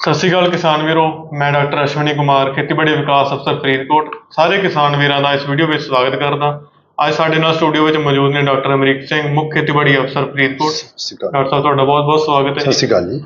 ਸਤਿ ਸ਼੍ਰੀ ਅਕਾਲ ਕਿਸਾਨ ਵੀਰੋ ਮੈਂ ਡਾਕਟਰ ਅਸ਼ਵਨੀ ਕੁਮਾਰ ਖੇਤੀਬਾੜੀ ਵਿਕਾਸ ਅਫਸਰ ਫਰੀਦਕੋਟ। ਸਾਰੇ ਕਿਸਾਨ ਵੀਰਾਂ ਦਾ ਇਸ ਵੀਡੀਓ ਵਿੱਚ ਸਵਾਗਤ ਕਰਦਾ। ਅੱਜ ਸਾਡੇ ਨਾਲ ਸਟੂਡੀਓ ਵਿੱਚ ਮੌਜੂਦ ਨੇ ਡਾਕਟਰ ਅਮਰੀਕ ਸਿੰਘ ਮੁੱਖ ਖੇਤੀਬਾੜੀ ਅਫਸਰ ਫਰੀਦਕੋਟ। ਸਤਿ ਸ਼੍ਰੀ ਅਕਾਲ। ਡਾਕਟਰ ਸਾਹਿਬ ਤੁਹਾਡਾ ਬਹੁਤ-ਬਹੁਤ ਸਵਾਗਤ ਹੈ ਸਤਿ। ਸ਼੍ਰੀ ਅਕਾਲ ਜੀ।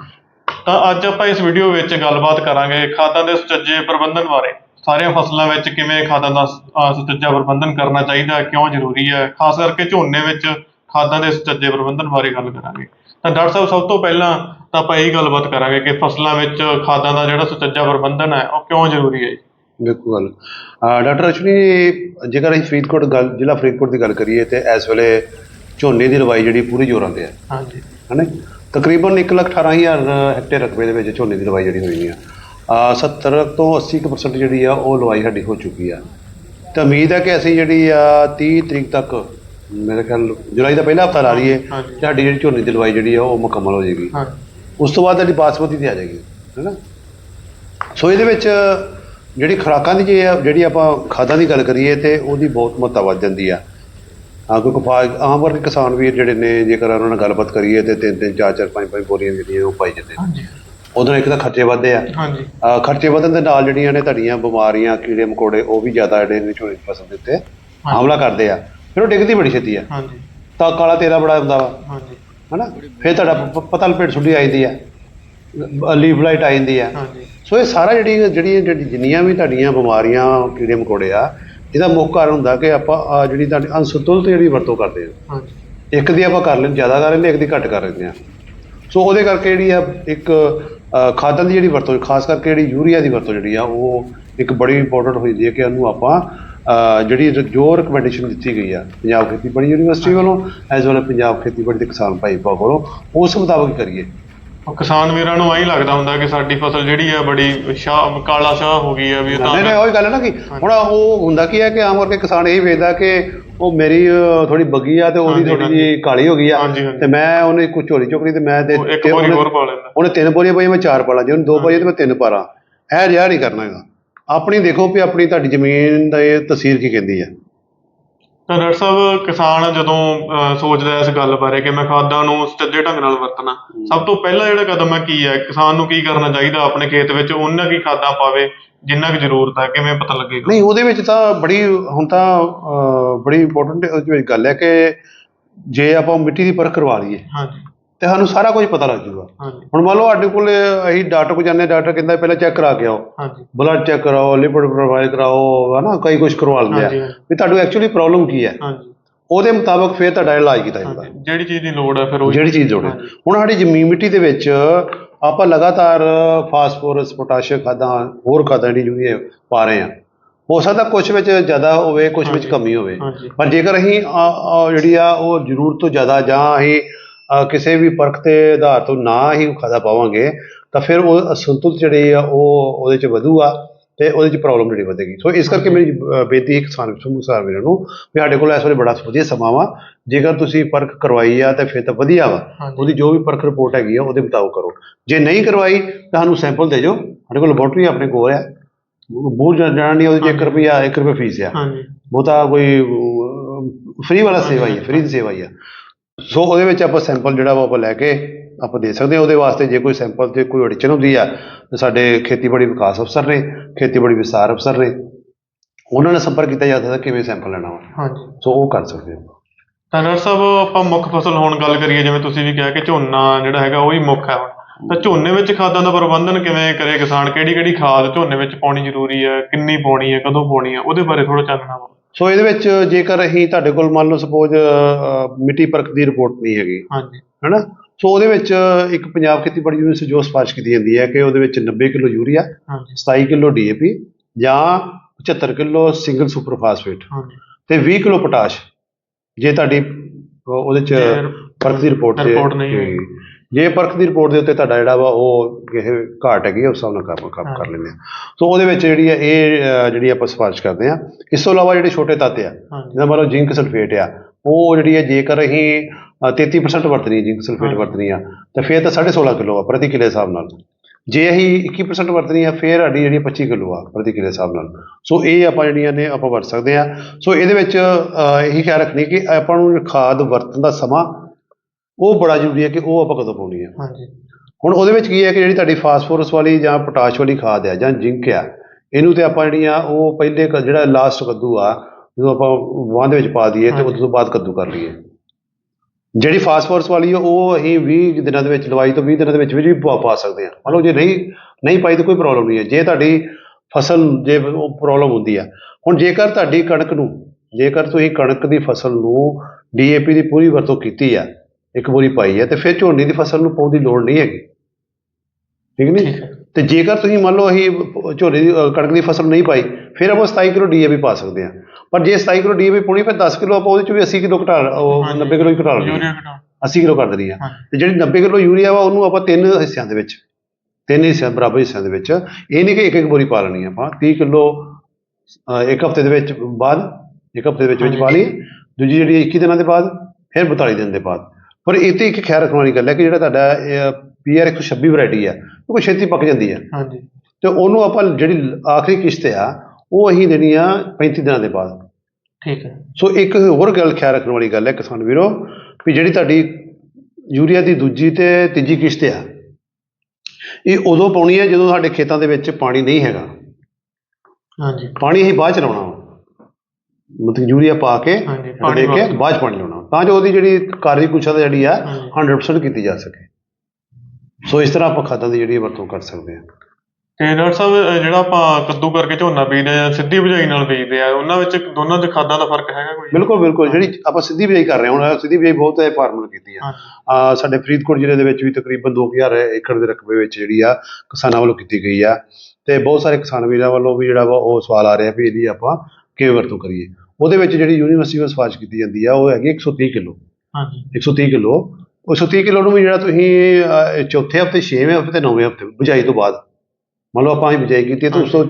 ਤਾਂ ਅੱਜ ਆਪਾਂ ਇਸ ਵੀਡੀਓ ਵਿੱਚ ਗੱਲਬਾਤ ਕਰਾਂਗੇ ਖਾਦਾਂ ਦੇ ਸੁਚੱਜੇ ਪ੍ਰਬੰਧਨ ਬਾਰੇ। ਸਾਰੀਆਂ ਫਸਲਾਂ ਵਿੱਚ ਕਿਵੇਂ ਖਾਦਾਂ ਦਾ ਸੁਚੱਜਾ ਪ੍ਰਬੰਧਨ ਕਰਨਾ ਚਾਹੀਦਾ ਕਿਉਂ ਜ਼ਰੂਰੀ ਹੈ? ਖਾਸ ਕਰਕੇ ਝੋਨੇ ਵਿੱਚ ਖਾਦਾਂ ਦੇ ਸੁਚੱਜੇ ਪ੍ਰਬੰਧਨ ਬਾਰੇ ਗੱਲ ਕਰਾਂਗੇ। ਤਾਂ ਡਾਕਟਰ ਸਾਹਿਬ ਸਭ ਤੋਂ ਪਹਿਲਾਂ ਤਾਂ ਆਪਾਂ ਇਹੀ ਗੱਲਬਾਤ ਕਰਾਂਗੇ ਕਿ ਫਸਲਾਂ ਵਿੱਚ ਖਾਦਾਂ ਦਾ ਜਿਹੜਾ ਸੁਚੱਜਾ ਪ੍ਰਬੰਧਨ ਹੈ ਉਹ ਕਿਉਂ ਜ਼ਰੂਰੀ ਹੈ ਜੀ? ਬਿਲਕੁਲ ਗੱਲ। ਡਾਕਟਰ ਅਸ਼ਵਨੀ ਜੇਕਰ ਅਸੀਂ ਫਰੀਦਕੋਟ ਗੱਲ ਜ਼ਿਲ੍ਹਾ ਫਰੀਦਕੋਟ ਦੀ ਗੱਲ ਕਰੀਏ ਤੇ ਇਸ ਵੇਲੇ ਝੋਨੇ ਦੀ ਲਵਾਈ ਜਿਹੜੀ ਪੂਰੀ ਜ਼ੋਰਾਂ ਤੇ ਹੈ। ਹਾਂਜੀ। ਹਨਾ ਤਕਰੀਬਨ 118000 ਹੈਕਟੇਅਰ ਰਕਬੇ ਦੇ ਵਿੱਚ ਝੋਨੇ ਦੀ ਲਵਾਈ ਜਿਹੜੀ ਹੋਈ ਹੈ ਅਹ 70 ਤੋਂ 80% ਜਿਹੜੀ ਆ ਉਹ ਲਵਾਈ ਸਾਡੀ ਹੋ ਚੁੱਕੀ ਆ। ਤੇ ਉਮੀਦ ਹੈ ਕਿ ਅਸੀਂ ਜਿਹੜੀ ਆ 30 ਤਰੀਕ ਤੱਕ ਮੇਰੇ ਖਿਆਲ ਜੁਲਾਈ ਦਾ ਪਹਿਲਾ ਹਫਤਾ ਲਾ ਲਈਏ ਹਾਂਜੀ। ਤੇ ਸਾਡੀ ਜਿਹੜੀ ਝੋਨੇ ਦੀ ਲਵਾਈ ਜਿਹੜੀ ਆ ਉਹ ਮੁਕੰਮਲ ਹੋ ਜਾਏਗੀ। ਹਾਂਜੀ ਉਸ ਤੋਂ ਬਾਅਦ ਜਿਹੜੀ ਬਾਸਮਤੀ ਤੇ ਆ ਜਾਏਗੀ ਹੈਨਾ ਸੋ ਇਹਦੇ ਵਿੱਚ ਜਿਹੜੀ ਖੁਰਾਕਾਂ ਦੀ ਜੇ ਜਿਹੜੀ ਆਪਾਂ ਖਾਦਾਂ ਦੀ ਗੱਲ ਕਰੀਏ ਤੇ ਉਹਦੀ ਬਹੁਤ ਮਹੱਤਤਾ ਵੱਧ ਜਾਂਦੀ ਆ। ਆ ਕਿਉਂਕਿ ਫਾ- ਆਮ ਵਰਗ ਕਿਸਾਨ ਵੀਰ ਜਿਹੜੇ ਨੇ ਜੇਕਰ ਉਹਨਾਂ ਨਾਲ ਗੱਲਬਾਤ ਕਰੀਏ ਤੇ ਤਿੰਨ ਤਿੰਨ ਚਾਰ ਚਾਰ ਪੰਜ ਪੰਜ ਬੋਰੀਆਂ ਜਿਹੜੀਆਂ ਉਹ ਪਾਈ ਜਾਂਦੇ ਨੇ। ਹਾਂਜੀ। ਉਦੋਂ ਇੱਕ ਤਾਂ ਖਰਚੇ ਵੱਧਦੇ ਆ। ਹਾਂਜੀ। ਅਹ ਖਰਚੇ ਵਧਣ ਦੇ ਨਾਲ ਜਿਹੜੀਆਂ ਨੇ ਤੁਹਾਡੀਆਂ ਬਿਮਾਰੀਆਂ ਕੀੜੇ ਮਕੌੜੇ ਉਹ ਵੀ ਜ਼ਿਆਦਾ ਜਿਹੜੇ ਨੇ ਝੋਨੇ ਦੀ ਫਸਲ ਦੇ ਉੱਤੇ ਹਮਲਾ ਕਰਦੇ ਆ। ਫਿਰ ਉਹ ਡਿੱਗਦੀ ਬੜੀ ਛੇਤੀ ਆ। ਹਾਂਜੀ। ਤਾਂ ਕਾਲਾ ਤੇਰਾ ਬੜਾ ਹੁੰਦਾ ਵਾ। ਹਾਂਜੀ। ਹਨਾ? ਫਿਰ ਤੁਹਾਡਾ ਪ- ਪਤਾ ਲਪੇਟ ਸੁੱਡੀ ਆ ਜਾਂਦੀ ਆ। ਲੀਫ ਲਾਈਟ ਆ ਜਾਂਦੀ ਆ। ਹਾਂਜੀ। ਸੋ ਇਹ ਸਾਰਾ ਜਿਹੜੀ ਜਿਹੜੀਆਂ ਜਿਹੜੀ ਜਿੰਨੀਆਂ ਵੀ ਤੁਹਾਡੀਆਂ ਬਿਮਾਰੀਆਂ ਕੀੜੇ ਮਕੌੜੇ ਆ ਇਹਦਾ ਮੁੱਖ ਕਾਰਨ ਹੁੰਦਾ ਕਿ ਆਪਾਂ ਆਹ ਜਿਹੜੀ ਤੁਹਾਡੀ ਅਨਸੰਤੁਲਿਤ ਜਿਹੜੀ ਵਰਤੋਂ ਕਰਦੇ ਆ। ਹਾਂਜੀ। ਇੱਕ ਦੀ ਆਪਾਂ ਕਰ ਲੈਂਦੇ ਜ਼ਿਆਦਾ ਕਰ ਲੈਂਦੇ ਇੱਕ ਦੀ ਘੱਟ ਕਰ ਲੈਂਦੇ ਆ। ਸੋ ਉਹਦੇ ਕਰਕੇ ਜਿਹੜੀ ਆ ਇੱਕ ਖਾਦਾਂ ਦੀ ਜਿਹੜੀ ਵਰਤੋਂ ਖਾਸ ਕਰਕੇ ਜਿਹੜੀ ਯੂਰੀਆ ਦੀ ਵਰਤੋਂ ਜਿਹੜੀ ਆ ਉਹ ਇੱਕ ਬੜੀ ਇੰਪੋਰਟੈਂਟ ਹੋ ਜਾਂਦੀ ਹੈ ਕਿ ਉਹਨੂੰ ਆਪਾਂ ਜਿਹੜੀ ਜੋ ਰਿਕਮੈਂਡੇਸ਼ਨ ਦਿੱਤੀ ਗਈ ਆ ਪੰਜਾਬ ਖੇਤੀਬਾੜੀ ਯੂਨੀਵਰਸਿਟੀ ਵੱਲੋਂ ਐਜ਼ ਵੈਲ ਪੰਜਾਬ ਖੇਤੀਬਾੜੀ ਤੇ ਕਿਸਾਨ ਭਾਈ ਵੱਲੋਂ ਉਸ ਮੁਤਾਬਕ ਕਰੀਏ। ਉਹ ਕਿਸਾਨ ਵੀਰਾਂ ਨੂੰ ਆਹੀ ਲੱਗਦਾ ਹੁੰਦਾ ਕਿ ਸਾਡੀ ਫਸਲ ਜਿਹੜੀ ਹੈ ਬੜੀ ਸ਼ਾਹ ਕਾਲਾ ਸ਼ਾਹ ਹੋ ਗਈ ਹੈ ਵੀ ਤਾਂ ਨਹੀਂ ਨਹੀਂ ਉਹੀ ਗੱਲ ਹੈ ਨਾ ਕਿ ਹੁਣ ਉਹ ਹੁੰਦਾ ਕੀ ਹੈ ਕਿ ਆਮ ਕਰਕੇ ਕਿਸਾਨ ਇਹ ਵੇਚਦਾ ਕਿ ਉਹ ਮੇਰੀ ਥੋੜੀ ਬੱਗੀ ਆ ਤੇ ਉਹਦੀ ਥੋੜੀ ਜਿਹੀ ਕਾਲੀ ਹੋ ਗਈ ਆ। ਤੇ ਮੈਂ ਉਹਨੇ ਕੋਈ ਝੋਲੀ ਚੁੱਕਣੀ ਤੇ ਮੈਂ ਤੇ ਇੱਕ ਉਹਨੇ- ਹੋਰ ਪਾ ਲੈਂਦਾ। ਉਹਨੇ ਤਿੰਨ ਬੋਰੀਆਂ ਪਾਈਆਂ ਮੈਂ ਚਾਰ ਪਾਲਾਂ ਜੇ ਉਹਨੇ ਦੋ ਪਾਈਆਂ ਤੇ ਮੈਂ ਤਿੰਨ ਪਾਲਾਂ ਇਹ ਜਿਹਾ ਨਹੀਂ ਕਰਨਾ ਹੈਗਾ। ਆਪਣੀ ਦੇਖੋ ਵੀ ਆਪਣੀ ਤੁਹਾਡੀ ਜ਼ਮੀਨ ਦਾ ਇਹ ਤਸਵੀਰ ਕੀ ਕਹਿੰਦੀ ਆ। ਤਾਂ ਡਾਕਟਰ ਸਾਹਿਬ ਕਿਸਾਨ ਜਦੋਂ ਅਹ, ਸੋਚਦਾ ਇਸ ਗੱਲ ਬਾਰੇ ਕਿ ਮੈਂ ਖਾਦਾਂ ਨੂੰ ਸੁਚੱਜੇ ਢੰਗ ਨਾਲ ਵਰਤਣਾ ਸਭ ਤੋਂ ਪਹਿਲਾ ਜਿਹੜਾ ਕਦਮ ਹੈ ਕੀ ਹੈ? ਕਿਸਾਨ ਨੂੰ ਕੀ ਕਰਨਾ ਚਾਹੀਦਾ ਆਪਣੇ ਖੇਤ ਵਿੱਚ? ਉਹਨਾਂ ਕੀ ਖਾਦਾਂ ਪਾਵੇ? ਜਿੰਨਾ ਕੁ ਜ਼ਰੂਰਤ ਹੈ ਕਿਵੇਂ ਪਤਾ ਲੱਗੇਗਾ ਨਹੀਂ ਉਹਦੇ ਵਿੱਚ ਤਾਂ ਬੜੀ ਹੁਣ ਤਾਂ ਅਹ, ਬੜੀ ਇੰਪੋਰਟੈਂਟ ਗੱਲ ਹੈ ਕਿ ਜੇ ਆਪਾਂ ਮਿੱਟੀ ਦੀ ਪਰਖ ਕਰਵਾ ਲਈਏ ਹਾਂਜੀ। ਤੇ ਸਾਨੂੰ ਸਾਰਾ ਕੁਝ ਪਤਾ ਲੱਗ ਹਾਂਜੀ। ਹੁਣ ਮੰਨ ਲਓ ਸਾਡੇ ਕੋਲ ਅਸੀਂ ਡਾਕਟਰ ਕੋਲ ਜਾਂਦੇ ਡਾਕਟਰ ਕਹਿੰਦਾ ਪਹਿਲਾਂ ਚੈੱਕ ਕਰਾ ਕੇ ਆਓ। ਹਾਂਜੀ। ਬਲੱਡ ਚੈੱਕ ਕਰਾਓ ਲਿਪਿਡ ਪ੍ਰੋਫਾਈਲ ਕਰਾਓ ਹਨਾ ਕਈ ਕੁਝ ਕਰਵਾ ਲੈਂਦੇ ਆ। ਵੀ ਤੁਹਾਨੂੰ ਐਕਚੁਅਲੀ ਪ੍ਰੋਬਲਮ ਕੀ ਹੈ? ਹਾਂਜੀ। ਉਹਦੇ ਮੁਤਾਬਕ ਫਿਰ ਤੁਹਾਡਾ ਇਲਾਜ ਕੀਤਾ ਜਾਂਦਾ। ਜਿਹੜੀ ਚੀਜ਼ ਦੀ ਲੋੜ ਹੈ ਫਿਰ ਉਹ ਜਿਹੜੀ ਚੀਜ਼ ਲੋੜ ਹੈ। ਹੁਣ ਸਾਡੀ ਜ਼ਮੀਨ ਮਿੱਟੀ ਦੇ ਵਿੱਚ ਆਪਾਂ ਲਗਾਤਾਰ ਫਾਸਫੋਰਸ ਪੋਟਾਸ਼ੀਅਮ ਖਾਦਾਂ ਹੋਰ ਖਾਦਾਂ ਜਿਹੜੀ ਯੂਰੀਆ ਪਾ ਰਹੇ ਆ ਹੋ ਸਕਦਾ ਕੁਝ ਵਿੱਚ ਜ਼ਿਆਦਾ ਹੋਵੇ ਕੁਝ ਵਿੱਚ। ਕਮੀ ਹੋਵੇ। ਪਰ ਜੇਕਰ ਅਸੀਂ ਜਿਹੜੀ ਆ ਉਹ ਜ਼ਰੂਰਤ ਤੋਂ ਜ਼ਿਆਦਾ ਜਾਂ ਅਸੀਂ ਕਿਸੇ ਵੀ ਪਰਖ ਦੇ ਆਧਾਰ ਤੋਂ ਨਾ ਹੀ ਖਾਦਾ ਪਾਵਾਂਗੇ ਤਾਂ ਫਿਰ ਉਹ ਅਸੰਤੁਲਤ ਜਿਹੜੀ ਆ ਉਹ ਉਹਦੇ ਚ ਵਧੂਗਾ ਤੇ ਉਹਦੇ ਚ ਪ੍ਰੋਬਲਮ ਜਿਹੜੀ ਵਧੇਗੀ। ਸੋ ਇਸ ਕਰਕੇ ਮੇਰੀ ਬੇਨਤੀ ਹੈ ਕਿਸਾਨ ਸਮੂਹ ਸਾਹਿਬ ਵੀਰਾਂ ਨੂੰ ਵੀ ਸਾਡੇ ਕੋਲ ਇਸ ਵੇਲੇ ਬੜਾ ਵਧੀਆ ਸਮਾਂ ਵਾ। ਜੇਕਰ ਤੁਸੀਂ ਪਰਖ ਕਰਵਾਈ ਆ ਤੇ ਫਿਰ ਤਾਂ ਵਧੀਆ ਵਾ। ਉਹਦੀ ਜੋ ਵੀ ਪਰਖ ਰਿਪੋਰਟ ਹੈਗੀ ਆ ਉਹਦੇ ਮੁਤਾਬਕ ਕਰੋ। ਜੇ ਨਹੀਂ ਕਰਵਾਈ ਤਾਂ ਸਾਨੂੰ ਸੈਂਪਲ ਦੇ ਜਾਓ ਸਾਡੇ ਕੋਲ ਲੈਬੋਰਟਰੀ ਆਪਣੇ ਕੋਲ ਹੈ ਬੂਰ ਜਾਣਾ ਨਹੀਂ ਉਹਦੇ ਚ 1 ਰੁਪਿਆ 1 ਰੁਪਏ ਫੀਸ ਆ। ਹਾਂਜੀ। ਬਹੁਤਾ ਕੋਈ ਫ੍ਰੀ ਵਾਲਾ ਸੇਵਾ ਹੀ ਹੈ ਫ੍ਰੀ ਦੀ ਸੇਵਾ ਹੀ ਹੈ ਸੋ ਉਹਦੇ ਵਿੱਚ ਆਪਾਂ ਸੈਂਪਲ ਜਿਹੜਾ ਵਾ ਆਪਾਂ ਲੈ ਕੇ ਆਪਾਂ ਦੇ ਸਕਦੇ ਹਾਂ। ਉਹਦੇ ਵਾਸਤੇ ਜੇ ਕੋਈ ਸੈਂਪਲ ਤੇ ਕੋਈ ਅੜਚਨ ਹੁੰਦੀ ਆ ਤਾਂ ਸਾਡੇ ਖੇਤੀਬਾੜੀ ਵਿਕਾਸ ਅਫਸਰ ਨੇ ਖੇਤੀਬਾੜੀ ਵਿਸਥਾਰ ਅਫਸਰ ਨੇ ਉਹਨਾਂ ਨਾਲ ਸੰਪਰਕ ਕੀਤਾ ਜਾ ਸਕਦਾ ਕਿਵੇਂ ਸੈਂਪਲ ਲੈਣਾ ਵਾ। ਹਾਂਜੀ। ਸੋ ਉਹ ਕਰ ਸਕਦੇ ਹੋ ਤਾਂ ਡਾਕਟਰ ਸਾਹਿਬ ਆਪਾਂ ਮੁੱਖ ਫਸਲ ਹੁਣ ਗੱਲ ਕਰੀਏ ਜਿਵੇਂ ਤੁਸੀਂ ਵੀ ਕਿਹਾ ਕਿ ਝੋਨਾ ਜਿਹੜਾ ਹੈਗਾ ਉਹ ਹੀ ਮੁੱਖ ਹੈ ਹੁਣ। ਤਾਂ ਝੋਨੇ ਵਿੱਚ ਖਾਦਾਂ ਦਾ ਪ੍ਰਬੰਧਨ ਕਿਵੇਂ ਕਰੇ ਕਿਸਾਨ? ਕਿਹੜੀ ਕਿਹੜੀ ਖਾਦ ਝੋਨੇ ਵਿੱਚ ਪਾਉਣੀ ਜ਼ਰੂਰੀ ਹੈ? ਕਿੰਨੀ ਪਾਉਣੀ ਹੈ? ਕਦੋਂ ਪਾਉਣੀ ਹੈ? ਉਹਦੇ ਬਾਰੇ ਥੋੜਾ ਚਾਨਣਾ ਪਾਓ ਸੋ ਇਹਦੇ ਵਿੱਚ ਜੇਕਰ ਅਸੀਂ ਤੁਹਾਡੇ ਕੋਲ ਮੰਨ ਲਓ ਸਪੋਜ਼ ਮਿੱਟੀ ਪਰਖ ਦੀ ਰਿਪੋਰਟ ਨਹੀਂ ਹੈਗੀ। ਹਾਂਜੀ। ਹੈਨਾ? ਸੋ ਉਹਦੇ ਵਿੱਚ ਇੱਕ ਪੰਜਾਬ ਖੇਤੀਬਾੜੀ ਯੂਨੀਵਰਸਿਟੀ ਜੋ ਸਿਫਾਰਿਸ਼ ਕੀਤੀ ਜਾਂਦੀ ਹੈ ਕਿ ਉਹਦੇ ਵਿੱਚ 90 ਕਿਲੋ ਯੂਰੀਆ ਹਾਂਜੀ। 27 ਕਿਲੋ ਡੀਏਪੀ ਜਾਂ 75 ਕਿਲੋ ਸਿੰਗਲ ਸੁਪਰ ਫਾਸਫੇਟ ਹਾਂਜੀ। ਤੇ 20 ਕਿਲੋ ਪੋਟਾਸ਼ ਜੇ ਤੁਹਾਡੀ ਉਹਦੇ ਚ ਪਰਖ ਦੀ ਰਿਪੋਰਟ ਨਹੀਂ ਹੋਈ। ਜੇ ਪਰਖ ਦੀ ਰਿਪੋਰਟ ਦੇ ਉੱਤੇ ਤੁਹਾਡਾ ਜਿਹੜਾ ਵਾ ਉਹ ਕਿਸੇ ਘਾਟ ਹੈਗੀ ਉਸ ਹਿਸਾਬ ਨਾਲ ਕੰਮ ਕੰਮ ਕਰ ਲੈਂਦੇ ਆ। ਸੋ ਉਹਦੇ ਵਿੱਚ ਜਿਹੜੀ ਆ ਇਹ ਜਿਹੜੀ ਆਪਾਂ ਸਿਫਾਰਿਸ਼ ਕਰਦੇ ਆ ਇਸ ਤੋਂ ਇਲਾਵਾ ਜਿਹੜੇ ਛੋਟੇ ਤੱਤ ਆ ਜਿਹਦਾ ਮਤਲਬ ਜ਼ਿੰਕ ਸਲਫੇਟ ਆ ਉਹ ਜਿਹੜੀ ਹੈ ਜੇਕਰ ਅਸੀਂ ਅ, 33% ਵਰਤਣੀ ਹੈ ਜ਼ਿੰਕ ਸਲਫੇਟ ਹਾਂਜੀ। ਵਰਤਣੀ ਆ ਤਾਂ ਫਿਰ ਤਾਂ 16.5 ਕਿਲੋ ਆ ਪ੍ਰਤੀ ਕਿਲੇ ਹਿਸਾਬ ਨਾਲ। ਜੇ ਅਸੀਂ 21% ਵਰਤਣੀ ਆ ਫਿਰ ਸਾਡੀ ਜਿਹੜੀ 25 ਕਿਲੋ ਆ ਪ੍ਰਤੀ ਕਿਲੇ ਹਿਸਾਬ ਨਾਲ। ਸੋ ਇਹ ਆਪਾਂ ਜਿਹੜੀਆਂ ਨੇ ਆਪਾਂ ਵਰਤ ਸਕਦੇ ਆ। ਸੋ ਇਹਦੇ ਵਿੱਚ ਇਹੀ ਖਿਆਲ ਰੱਖਣੀ ਕਿ ਆਪਾਂ ਨੂੰ ਖਾਦ ਵਰਤਣ ਦਾ ਸਮਾਂ ਉਹ ਬੜਾ ਜ਼ਰੂਰੀ ਹੈ ਕਿ ਉਹ ਆਪਾਂ ਕਦੋਂ ਪਾਉਣੀ ਹਾਂਜੀ। ਹੁਣ ਉਹਦੇ ਵਿੱਚ ਕੀ ਹੈ ਕਿ ਜਿਹੜੀ ਤੁਹਾਡੀ ਫਾਸਫੋਰਸ ਵਾਲੀ ਜਾਂ ਪੋਟਾਸ਼ ਵਾਲੀ ਖਾਦ ਆ ਜਾਂ ਜ਼ਿੰਕ ਆ ਇਹਨੂੰ ਤੇ ਆਪਾਂ ਜਿਹੜੀਆਂ ਉਹ ਪਹਿਲੇ ਕ- ਜਿਹੜਾ ਲਾਸਟ ਕੱਦੂ ਆ ਜਦੋਂ ਆਪਾਂ ਵਾਹ ਦੇ ਵਿੱਚ ਪਾ ਦਈਏ ਤੇ ਉਸ ਤੋਂ ਬਾਅਦ ਕੱਦੂ ਕਰ ਲਈਏ। ਜਿਹੜੀ ਫਾਸਫੋਰਸ ਵਾਲੀ ਆ ਉਹ ਅਸੀਂ 20 ਦਿਨਾਂ ਦੇ ਵਿੱਚ ਲਵਾਈ ਤੋਂ 20 ਦਿਨਾਂ ਦੇ ਵਿੱਚ ਵੀ ਪਾ ਪਾ ਸਕਦੇ ਆ। ਮੰਨ ਲਓ ਜੇ ਨਹੀਂ ਨਹੀਂ ਪਾਈ ਤਾਂ ਕੋਈ ਪ੍ਰੋਬਲਮ ਨਹੀਂ ਹੈ। ਜੇ ਤੁਹਾਡੀ ਫਸਲ ਜੇ ਉਹ ਪ੍ਰੋਬਲਮ ਹੁੰਦੀ ਆ। ਹੁਣ ਜੇਕਰ ਤੁਹਾਡੀ ਕਣਕ ਨੂੰ ਜੇਕਰ ਤੁਸੀਂ ਕਣਕ ਦੀ ਫਸਲ ਨੂੰ ਡੀਏਪੀ ਦੀ ਪੂਰੀ ਵਰਤੋਂ ਕੀਤੀ ਆ ਇੱਕ ਵਾਰੀ ਪਾਈ ਹੈ ਤੇ ਫਿਰ ਝੋਨੇ ਦੀ ਫਸਲ ਨੂੰ ਪਾਉਣ ਦੀ ਲੋੜ ਨਹੀਂ ਹੈਗੀ। ਠੀਕ ਨਹੀਂ? ਤੇ ਜੇਕਰ ਤੁਸੀਂ ਮੰਨ ਲਓ ਅਸੀਂ ਝੋਨੇ ਦੀ ਕਣਕ ਦੀ ਫਸਲ ਨਹੀਂ ਪਾਈ ਫਿਰ ਆਪਾਂ 27 ਕਿਲੋ ਡੀਏਪੀ ਪਾ ਸਕਦੇ ਹਾਂ। ਪਰ ਜੇ 27 ਕਿਲੋ ਡੀਏਪੀ ਪਾਉਣੀ ਫਿਰ 10 ਕਿਲੋ ਆਪਾਂ ਉਹਦੇ ਚ ਵੀ 80 ਕਿਲੋ ਘਟਾ ਉਹ ਹਾਂਜੀ। 90 ਕਿਲੋ ਹੀ ਘਟਾ ਘਟਾ 80 ਕਿਲੋ ਕਰ ਦੇਣੀ ਆ। ਤੇ ਜਿਹੜੀ 90 ਕਿਲੋ ਯੂਰੀਆ ਵਾ ਉਹਨੂੰ ਆਪਾਂ ਤਿੰਨ ਹਿੱਸਿਆਂ ਦੇ ਵਿੱਚ ਤਿੰਨ ਹਿੱਸਿਆਂ ਬਰਾਬਰ ਹਿੱਸਿਆਂ ਦੇ ਵਿੱਚ ਇਹ ਨਹੀਂ ਕਿ ਇੱਕ ਇੱਕ ਬੋਰੀ ਪਾ ਲੈਣੀ ਆਪਾਂ। 30 ਕਿਲੋ ਇੱਕ ਹਫ਼ਤੇ ਦੇ ਵਿੱਚ ਬਾਅਦ ਇੱਕ ਹਫ਼ਤੇ ਦੇ ਵਿੱਚ ਵਿੱਚ ਪਾ ਲਈ ਦੂਜੀ ਜਿਹੜੀ 21 ਦਿਨਾਂ ਦੇ ਬਾਅਦ ਫਿਰ 42 ਦਿਨ ਦੇ ਬਾਅਦ। ਪਰ ਇਹ ਤੇ ਇੱਕ ਖਿਆਲ ਰੱਖਣ ਵਾਲੀ ਗੱਲ ਹੈ ਕਿ ਜਿਹੜਾ ਤੁਹਾਡਾ ਪੀਆਰ 126 ਵੈਰਾਈਟੀ ਆ ਉਹ ਕੋਈ ਛੇਤੀ ਪੱਕ ਜਾਂਦੀ ਆ ਹਾਂਜੀ। ਤੇ ਉਹਨੂੰ ਆਪਾਂ ਜਿਹੜੀ ਆਖਰੀ ਕਿਸ਼ਤ ਆ ਉਹ ਅਸੀਂ ਦੇਣੀ ਆ 35 ਦਿਨਾਂ ਦੇ ਬਾਅਦ। ਠੀਕ ਹੈ। ਸੋ ਇੱਕ ਹੋਰ ਗੱਲ ਖਿਆਲ ਰੱਖਣ ਵਾਲੀ ਗੱਲ ਹੈ ਕਿਸਾਨ ਵੀਰੋ ਵੀ ਜਿਹੜੀ ਤੁਹਾਡੀ ਯੂਰੀਆ ਦੀ ਦੂਜੀ ਤੇ ਤੀਜੀ ਕਿਸ਼ਤ ਆ ਇਹ ਉਦੋਂ ਪਾਉਣੀ ਹੈ ਜਦੋਂ ਸਾਡੇ ਖੇਤਾਂ ਦੇ ਵਿੱਚ ਪਾਣੀ ਨਹੀਂ ਹੈਗਾ। ਹਾਂਜੀ। ਪਾਣੀ ਅਸੀਂ ਬਾਅਦ ਚ ਲਾਉਣਾ। ਮਤਲਬ ਯੂਰੀਆ ਪਾ ਕੇ ਹਾਂਜੀ, ਦੇ ਪਾਣੀ ਕੇ ਬਾਅਦ ਪਾਣੀ ਲਾਉਣਾ ਤਾਂ ਜੋ ਉਹਦੀ ਜਿਹੜੀ ਕਾਰਜਕੁਸ਼ਲਤਾ ਜਿਹੜੀ ਆ ਹਾਂਜੀ। 100% ਕੀਤੀ ਜਾ ਸਕੇ। ਸੋ ਇਸ ਤਰ੍ਹਾਂ ਆਪਾਂ ਖਾਦਾਂ ਦੀ ਜਿਹੜੀ ਵਰਤੋਂ ਕਰ ਸਕਦੇ ਹਾਂ। ਤੇ ਡਾਕਟਰ ਸਾਹਿਬ ਜਿਹੜਾ ਆਪਾਂ ਕੱਦੂ ਕਰਕੇ ਝੋਨਾ ਬੀਜਦੇ ਆ ਸਿੱਧੀ ਬਿਜਾਈ ਨਾਲ ਬੀਜਦੇ ਆ ਉਹਨਾਂ ਵਿੱਚ ਦੋਨਾਂ 'ਚ ਖਾਦਾਂ ਦਾ ਫ਼ਰਕ ਹੈਗਾ ਕੋਈ? ਬਿਲਕੁਲ ਬਿਲਕੁਲ। ਜਿਹੜੀ ਆਪਾਂ ਸਿੱਧੀ ਬਿਜਾਈ ਕਰ ਰਹੇ ਹਾਂ ਹੁਣ ਸਿੱਧੀ ਬਿਜਾਈ ਬਹੁਤ ਫਾਰਮੂਲਾ ਕੀਤੀ ਆ। ਸਾਡੇ ਫਰੀਦਕੋਟ ਜ਼ਿਲ੍ਹੇ ਦੇ ਵਿੱਚ ਵੀ ਤਕਰੀਬਨ 2000 ਏਕੜ ਦੇ ਰਕਬੇ ਵਿੱਚ ਜਿਹੜੀ ਆ ਕਿਸਾਨਾਂ ਵੱਲੋਂ ਕੀਤੀ ਗਈ ਆ। ਤੇ ਬਹੁਤ ਸਾਰੇ ਕਿਸਾਨ ਵੀਰਾਂ ਵੱਲੋਂ ਵੀ ਜਿਹੜਾ ਵਾ ਉਹ ਸਵਾਲ ਆ ਰਿਹਾ ਵੀ ਇਹਦੀ ਆਪਾਂ ਕਿਵੇਂ ਵਰਤੋਂ ਕਰੀਏ। ਉਹਦੇ ਵਿੱਚ ਜਿਹੜੀ ਯੂਨੀਵਰਸਿਟੀ ਵੱਲੋਂ ਸਿਫਾਰਿਸ਼ ਕੀਤੀ ਜਾਂਦੀ ਆ ਉਹ ਹੈਗੀ 130 ਕਿਲੋ। ਹਾਂਜੀ। 130 ਕਿਲੋ। ਉਹ 130 ਕਿਲੋ ਨੂੰ ਵੀ ਜਿਹੜਾ ਤੁਸੀਂ ਅਹ, ਚੌਥੇ ਹਫ਼ਤੇ 6ਵੇਂ ਹਫ਼ਤੇ ਤੇ 9ਵੇਂ ਹਫ਼ਤੇ ਬਿਜਾਈ ਤੋਂ ਬਾਅਦ। ਮੰਨ ਲਓ ਆਪਾਂ ਅਸੀਂ ਬਿਜਾਈ ਕੀਤੀ ਹੈ ਤਾਂ ਉਸ ਤੋਂ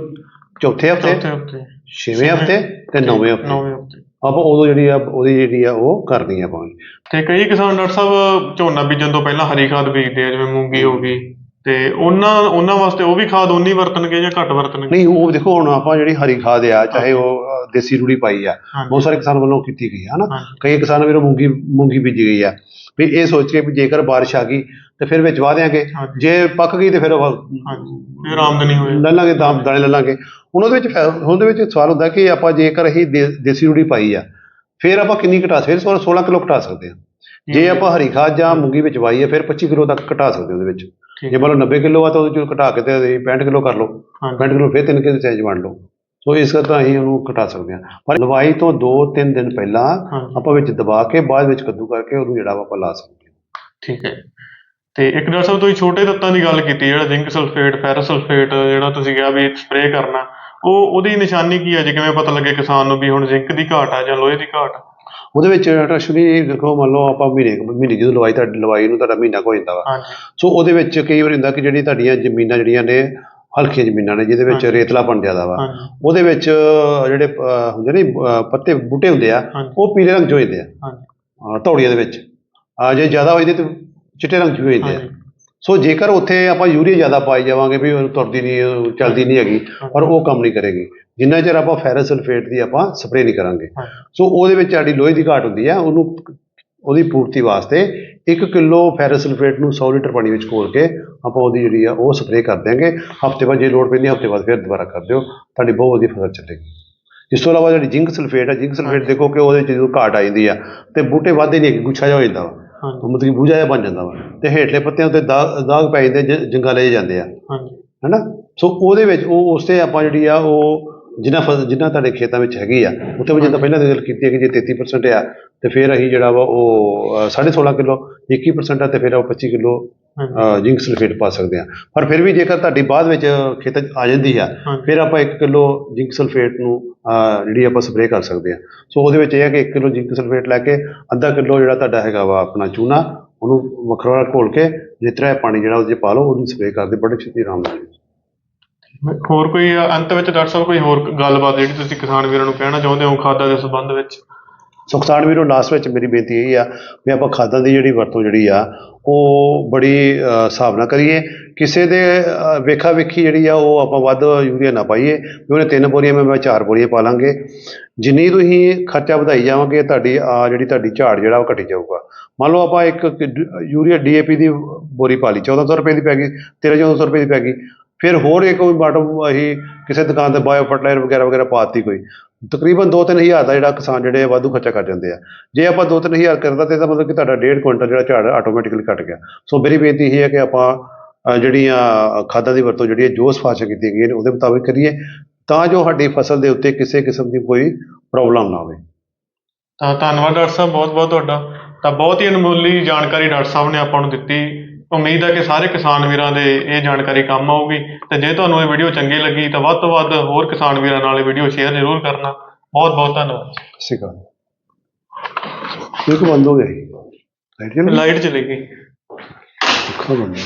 ਚੌਥੇ ਹਫ਼ਤੇ ਚੌਥੇ ਹਫ਼ਤੇ। 6ਵੇਂ ਹਫ਼ਤੇ ਤੇ 9ਵੇਂ ਹਫ਼ਤੇ। ਨੌਵੇਂ ਹਫ਼ਤੇ। ਆਪਾਂ ਉਦੋਂ ਜਿਹੜੀ ਆ ਉਹਦੀ ਜਿਹੜੀ ਆ ਉਹ ਕਰਨੀ ਆ ਆਪਾਂ ਤੇ ਕਈ ਕਿਸਾਨ ਡਾਕਟਰ ਸਾਹਿਬ ਝੋਨਾ ਬੀਜਣ ਤੋਂ ਪਹਿਲਾਂ ਹਰੀ ਖਾਦ ਬੀਜਦੇ ਆ ਜਿਵੇਂ ਮੂੰਗੀ ਹੋ ਗਈ। ਤੇ ਉਹਨਾਂ ਉਹਨਾਂ ਵਾਸਤੇ ਉਹ ਵੀ ਖਾਦ ਉਨੀ ਵਰਤਣਗੇ ਜਾਂ ਘੱਟ ਵਰਤਣਗੇ? ਨਹੀਂ ਉਹ ਦੇਖੋ ਹੁਣ ਆਪਾਂ ਜਿਹੜੀ ਹਰੀ ਖਾਦ ਆ ਚਾਹੇ ਉਹ ਅ, ਦੇਸੀ ਰੂੜੀ ਪਾਈ ਆ ਹਾਂਜੀ। ਬਹੁਤ ਸਾਰੇ ਕਿਸਾਨ ਵੱਲੋਂ ਕੀਤੀ ਗਈ ਹੈ ਨਾ ਹਾਂਜੀ। ਕਈ ਕਿਸਾਨ ਵੀਰੋ ਮੂੰਗੀ ਮੂੰਗੀ ਬੀਜੀ ਗਈ ਆ। ਵੀ ਇਹ ਸੋਚ ਕੇ ਵੀ ਜੇਕਰ ਬਾਰਿਸ਼ ਆ ਗਈ ਤੇ ਫਿਰ ਵਿੱਚ ਵਾਹ ਦਿਆਂਗੇ। ਹਾਂਜੀ। ਜੇ ਪੱਕ ਗਈ ਤੇ ਫਿਰ ਉਹ ਹਾਂਜੀ। ਫਿਰ ਆਮਦਨੀ ਹੋਏ ਲੈ ਲਾਂਗੇ ਦਾਮ ਦਾਣੇ ਲੈ ਲਾਂਗੇ। ਹੁਣ ਉਹਦੇ ਵਿੱਚ ਫਾਇ- ਉਹਦੇ ਵਿੱਚ ਸਵਾਲ ਹੁੰਦਾ ਕਿ ਆਪਾਂ ਜੇਕਰ ਅਸੀਂ ਦੇ- ਦੇਸੀ ਰੂੜੀ ਪਾਈ ਆ ਫਿਰ ਆਪਾਂ ਕਿੰਨੀ ਘਟਾ ਸਕਦੇ ਫਿਰ 16 ਕਿਲੋ ਘਟਾ ਸਕਦੇ ਹਾਂ ਜੇ ਆਪਾਂ ਹਰੀ ਖਾਦ ਜਾਂ ਮੂੰਗੀ ਵਿੱਚ ਵਾਈ ਆ ਫਿਰ 25 ਕਿਲੋ ਤੱਕ ਘਟਾ ਸਕਦੇ ਹਾਂ ਉਹਦੇ ਵਿੱਚ। ਜੇ ਮੰਨ ਲਓ 90 ਕਿਲੋ ਆ ਤਾਂ ਉਹਦੇ ਚੋਂ ਘਟਾ ਕੇ ਤੇ ਅਸੀਂ 65 ਕਿਲੋ ਕਰ ਲਓ। ਹਾਂਜੀ। 65 ਕਿਲੋ ਫਿਰ 3 ਕਿਲੋ ਚੇਂਜ ਵੰਡ ਲਓ। ਸੋ ਇਸ ਤਰ੍ਹਾਂ ਅਸੀਂ ਉਹਨੂੰ ਘਟਾ ਸਕਦੇ ਹਾਂ। ਪਰ ਲਵਾਈ ਤੋਂ 2-3 ਦਿਨ ਪਹਿਲਾਂ ਆਪਾਂ ਵਿੱਚ ਦਬਾ ਕੇ ਬਾਅਦ ਵਿੱਚ ਕੱਦੂ ਕਰਕੇ ਉਹਨੂੰ ਜਿਹੜਾ ਆਪਾਂ ਲਾ ਸਕਦੇ ਹਾਂ। ਠੀਕ ਹੈ। ਤੇ ਇੱਕ ਡਾਕਟਰ ਸਾਹਿਬ ਤੁਸੀਂ ਛੋਟੇ ਤੱਤਾਂ ਦੀ ਗੱਲ ਕੀਤੀ ਜਿਹੜਾ ਜ਼ਿੰਕ ਸਲਫੇਟ ਫੈਰਸ ਸਲਫੇਟ ਜਿਹੜਾ ਤੁਸੀਂ ਕਿਹਾ ਵੀ ਸਪਰੇਅ ਕਰਨਾ ਉਹ ਉਹਦੀ ਨਿਸ਼ਾਨੀ ਕੀ ਹੈ? ਜੇ ਕਿਵੇਂ ਪਤਾ ਲੱਗੇ ਕਿਸਾਨ ਨੂੰ ਵੀ ਹੁਣ ਜ਼ਿੰਕ ਦੀ ਘਾਟ ਆ ਜਾਂ ਲੋਹੇ ਦੀ ਘਾਟ? ਆ? ਉਹਦੇ ਵਿੱਚ ਅਸ਼ਵਨੀ ਦੇਖੋ ਮੰਨ ਲਓ ਆਪਾਂ ਮਹੀਨੇ ਮਹੀਨੇ ਜਦੋਂ ਲਵਾਈ ਤੁਹਾਡੀ ਲਵਾਈ ਨੂੰ ਤੁਹਾਡਾ ਮਹੀਨਾ ਕੁ ਹੋ ਜਾਂਦਾ ਵਾ। ਹਾਂਜੀ। ਸੋ ਉਹਦੇ ਵਿੱਚ ਕਈ ਵਾਰ ਹੁੰਦਾ ਕਿ ਜਿਹੜੀ ਤੁਹਾਡੀਆਂ ਜ਼ਮੀਨਾਂ ਜਿਹੜੀਆਂ ਨੇ ਹਲਕੀਆਂ ਜ਼ਮੀਨਾਂ ਨੇ ਜਿਹਦੇ ਵਿੱਚ ਹਾਂਜੀ। ਰੇਤਲਾਪਣ ਜ਼ਿਆਦਾ ਵਾ। ਹਾਂਜੀ। ਉਹਦੇ ਵਿੱਚ ਜਿਹੜੇ ਅਹ, ਹੁੰਦੇ ਨੇ ਅਹ, ਪੱਤੇ ਬੂਟੇ ਹੁੰਦੇ ਆ ਹਾਂਜੀ। ਉਹ ਪੀਲੇ ਰੰਗ 'ਚ ਹੋ ਜਾਂਦੇ ਆ। ਹਾਂਜੀ। ਅਹ, ਧੌੜੀਆਂ ਦੇ ਵਿੱਚ। ਆ ਜੇ ਜ਼ਿਆਦਾ ਹੋ ਜਾਂਦੇ ਤੇ ਚਿੱਟੇ ਰੰਗ 'ਚ ਹੋ ਜਾਂਦੇ ਆ। ਹਾਂਜੀ। ਸੋ ਜੇਕਰ ਉੱਥੇ ਆਪਾਂ ਯੂਰੀਆ ਜ਼ਿਆਦਾ ਪਾਈ ਜਾਵਾਂਗੇ ਵੀ ਉਹ ਤੁਰਦੀ ਨਹੀਂ ਉਹ ਚੱਲਦੀ ਨਹੀਂ ਹੈਗੀ ਪਰ ਉਹ ਕੰਮ ਨਹੀਂ ਕਰੇਗੀ। ਜਿੰਨਾ ਚਿਰ ਆਪਾਂ ਫੈਰਸ ਸਲਫੇਟ ਦੀ ਆਪਾਂ ਸਪਰੇਅ ਨਹੀਂ ਕਰਾਂਗੇ। ਸੋ ਉਹਦੇ ਵਿੱਚ ਸਾਡੀ ਲੋਹੇ ਦੀ ਘਾਟ ਹੁੰਦੀ ਆ ਉਹਨੂੰ ਉਹਦੀ ਪੂਰਤੀ ਵਾਸਤੇ 1 ਕਿਲੋ ਫੈਰਸ ਸਲਫੇਟ ਨੂੰ 100 ਲੀਟਰ ਪਾਣੀ ਵਿੱਚ ਘੋਲ ਕੇ ਆਪਾਂ ਉਹਦੀ ਜਿਹੜੀ ਆ ਉਹ ਸਪਰੇਅ ਕਰ ਦਿਆਂਗੇ। ਹਫ਼ਤੇ ਬਾਅਦ ਜੇ ਲੋੜ ਪੈਂਦੀ ਹਫ਼ਤੇ ਬਾਅਦ ਫਿਰ ਦੁਬਾਰਾ ਕਰ ਦਿਓ। ਤੁਹਾਡੀ ਬਹੁਤ ਵਧੀਆ ਫਸਲ ਚੱਲੇਗੀ। ਇਸ ਤੋਂ ਇਲਾਵਾ ਜਿਹੜੀ ਜਿੰਕ ਸਲਫੇਟ ਹੈ ਜਿੰਕ ਸਲਫੇਟ ਦੇਖੋ ਕਿ ਉਹਦੇ 'ਚ ਜਦੋਂ ਘਾਟ ਆ ਜਾਂਦੀ ਆ ਤੇ ਬੂਟੇ ਵੱਧਦੇ ਨਹੀਂ ਗੁੱਛਾ ਜਿਹਾ ਹੋ ਜਾਂਦਾ ਵਾ। ਮਤਲਬ ਕਿ ਬੂਝਾ ਜਿਹਾ ਬਣ ਜਾਂਦਾ ਵਾ। ਤੇ ਹੇਠਲੇ ਪੱਤਿਆਂ ਉੱਤੇ ਦਾਗ ਪੈ ਜਾਂਦੇ ਜ- ਜੰਗਾਲੇ ਜਾਂਦੇ ਆ। ਹਾਂਜੀ। ਹੈਨਾ? ਸੋ ਉਹਦੇ ਵਿੱਚ ਉਹ ਉਸ ਤੇ ਆਪਾਂ ਜਿਹੜੀ ਆ ਉਹ ਜਿੰਨਾ ਫਸ- ਜਿੰਨਾ ਤੁਹਾਡੇ ਖੇਤਾਂ ਵਿੱਚ ਹੈਗੀ ਆ ਉੱਥੇ ਵੀ ਜਿੱਦਾਂ ਪਹਿਲਾਂ ਦੀ ਗੱਲ ਕੀਤੀ ਹੈ ਕਿ ਜੇ 33% ਆ ਤੇ ਫਿਰ ਅਸੀਂ ਜਿਹੜਾ ਵਾ ਉਹ ਅ, 16.5 ਕਿਲੋ 21% ਆ ਤੇ ਫਿਰ ਉਹ 25 ਕਿਲੋ ਜਿੰਕ ਸਲਫੇਟ ਪਾ ਸਕਦੇ ਆ। ਪਰ ਫਿਰ ਵੀ ਜੇਕਰ ਤੁਹਾਡੀ ਬਾਅਦ ਵਿੱਚ ਖੇਤਾਂ 'ਚ ਆ ਜਾਂਦੀ ਆ ਹਾਂਜੀ। ਫਿਰ ਆਪਾਂ 1 ਕਿਲੋ ਜਿੰਕ ਸਲਫੇਟ ਨੂੰ ਅ, ਜਿਹੜੀ ਆਪਾਂ ਸਪਰੇਅ ਕਰ ਸਕਦੇ ਆ। ਸੋ ਉਹਦੇ ਵਿੱਚ ਇਹ ਹੈ ਕਿ 1 ਕਿਲੋ ਜਿੰਕ ਸਲਫੇਟ ਲੈ ਕੇ ਅੱਧਾ ਕਿਲੋ ਜਿਹੜਾ ਤੁਹਾਡਾ ਹੈਗਾ ਵਾ ਆਪਣਾ ਚੂਨਾ ਉਹਨੂੰ ਵੱਖਰਾ ਘੋਲ ਕੇ ਜਿਤਨਾ ਪਾਣੀ ਜਿਹੜਾ ਉਹਦੇ 'ਚ ਪਾ ਲਓ ਉਹਨੂੰ ਸਪਰੇਅ ਕਰਦੇ ਬੜੇ ਛੇਤੀ ਆਰਾਮ ਨਾਲ। ਹੋਰ ਕੋਈ ਅੰਤ ਵਿੱਚ ਡਾਕਟਰ ਸਾਹਿਬ, ਕੋਈ ਹੋਰ ਗੱਲਬਾਤ ਜਿਹੜੀ ਤੁਸੀਂ ਕਿਸਾਨ ਵੀਰਾਂ ਨੂੰ ਕਹਿਣਾ ਚਾਹੁੰਦੇ ਹੋ ਖਾਦਾਂ ਦੇ ਸੰਬੰਧ ਵਿੱਚ? ਸੋ ਸੁਖਤਾਨ ਵੀਰੋ ਲਾਸਟ ਵਿੱਚ ਮੇਰੀ ਬੇਨਤੀ ਇਹ ਆ ਵੀ ਆਪਾਂ ਖਾਦਾਂ ਦੀ ਜਿਹੜੀ ਵਰਤੋਂ ਜਿਹੜੀ ਆ, ਉਹ ਬੜੀ ਹਿਸਾਬ ਨਾਲ ਕਰੀਏ। ਕਿਸੇ ਦੇ ਵੇਖਾ ਵੇਖੀ ਜਿਹੜੀ ਆ, ਉਹ ਆਪਾਂ ਵੱਧ ਯੂਰੀਆ ਨਾ ਪਾਈਏ। ਵੀ ਉਹਨੇ ਤਿੰਨ ਬੋਰੀਆਂ, ਮੈਂ ਚਾਰ ਬੋਰੀਆਂ ਪਾ ਲਾਂਗੇ। ਜਿੰਨੀ ਤੁਸੀਂ ਖਰਚਾ ਵਧਾਈ ਜਾਵਾਂਗੇ, ਤੁਹਾਡੀ ਆ ਜਿਹੜੀ ਤੁਹਾਡੀ ਝਾੜ ਜਿਹੜਾ, ਉਹ ਘਟੀ ਜਾਊਗਾ। ਮੰਨ ਲਓ ਆਪਾਂ ਇੱਕ ਕਿ- ਯੂਰੀਆ ਡੀਏਪੀ ਦੀ ਬੋਰੀ ਪਾ ਲਈ 1400 ਰੁਪਏ ਦੀ ਪੈ ਗਈ 1300 ਰੁਪਏ ਦੀ ਪੈ ਗਈ। ਫਿਰ ਹੋਰ ਇਹ ਕੋਈ ਬਾਟਮ ਅਸੀਂ ਕਿਸੇ ਦੁਕਾਨ ਤੇ ਬਾਇਓ ਫਰਟੀਲਾਈਜ਼ਰ ਵਗੈਰਾ ਵਗੈਰਾ ਪਾਤੀ ਕੋਈ, ਤਕਰੀਬਨ 2-3000 ਦਾ ਜਿਹੜਾ ਕਿਸਾਨ ਜਿਹੜੇ ਆ ਵਾਧੂ ਖਰਚਾ ਕਰ ਜਾਂਦੇ ਆ। ਜੇ ਆਪਾਂ 2-3000 ਕਰਦਾ ਤੇ ਇਹਦਾ ਮਤਲਬ ਕਿ ਤੁਹਾਡਾ 1.5 ਕੁਇੰਟਲ ਜਿਹੜਾ ਝਾੜ ਆਟੋਮੈਟਿਕਲੀ ਘਟ ਗਿਆ। ਸੋ ਮੇਰੀ ਬੇਨਤੀ ਇਹ ਹੈ ਕਿ ਆਪਾਂ ਜਿਹੜੀਆਂ ਖਾਦਾਂ ਦੀ ਵਰਤੋਂ ਜਿਹੜੀ ਹੈ ਜੋ ਸਿਫਾਰਿਸ਼ਾਂ ਕੀਤੀਆਂ ਗਈਆਂ ਨੇ ਉਹਦੇ ਮੁਤਾਬਿਕ ਕਰੀਏ ਤਾਂ ਜੋ ਸਾਡੀ ਫਸਲ ਦੇ ਉੱਤੇ ਕਿਸੇ ਕਿਸਮ ਦੀ ਕੋਈ ਪ੍ਰੋਬਲਮ ਨਾ ਆਵੇ। ਤਾਂ ਧੰਨਵਾਦ ਡਾਕਟਰ ਸਾਹਿਬ ਬਹੁਤ ਬਹੁਤ ਤੁਹਾਡਾ। ਤਾਂ ਬਹੁਤ ਹੀ ਅਨਮੋਲੀ ਜਾਣਕਾਰੀ ਡਾਕਟਰ ਸਾਹਿਬ ਨੇ ਆਪਾਂ ਨੂੰ ਦਿੱਤੀ। ਉਮੀਦ ਹੈ ਕਿ ਸਾਰੇ ਕਿਸਾਨ ਵੀਰਾਂ ਦੇ ਇਹ ਜਾਣਕਾਰੀ ਕੰਮ ਆਊਗੀ। ਤੇ ਜੇ ਤੁਹਾਨੂੰ ਇਹ ਵੀਡੀਓ ਚੰਗੀ ਲੱਗੀ ਤਾਂ ਵੱਧ ਤੋਂ ਵੱਧ ਹੋਰ ਕਿਸਾਨ ਵੀਰਾਂ ਨਾਲ ਇਹ ਵੀਡੀਓ ਸ਼ੇਅਰ ਜ਼ਰੂਰ ਕਰਨਾ। ਬਹੁਤ ਬਹੁਤ ਧੰਨਵਾਦ। ਸਿਕਾ ਇਹ ਬੰਦ ਹੋ ਗਿਆ ਲਾਈਟ ਚਲੀ ਲਾਈਟ ਚਲੀ ਗਈ। ਅੱਖਾਂ ਬੰਦ।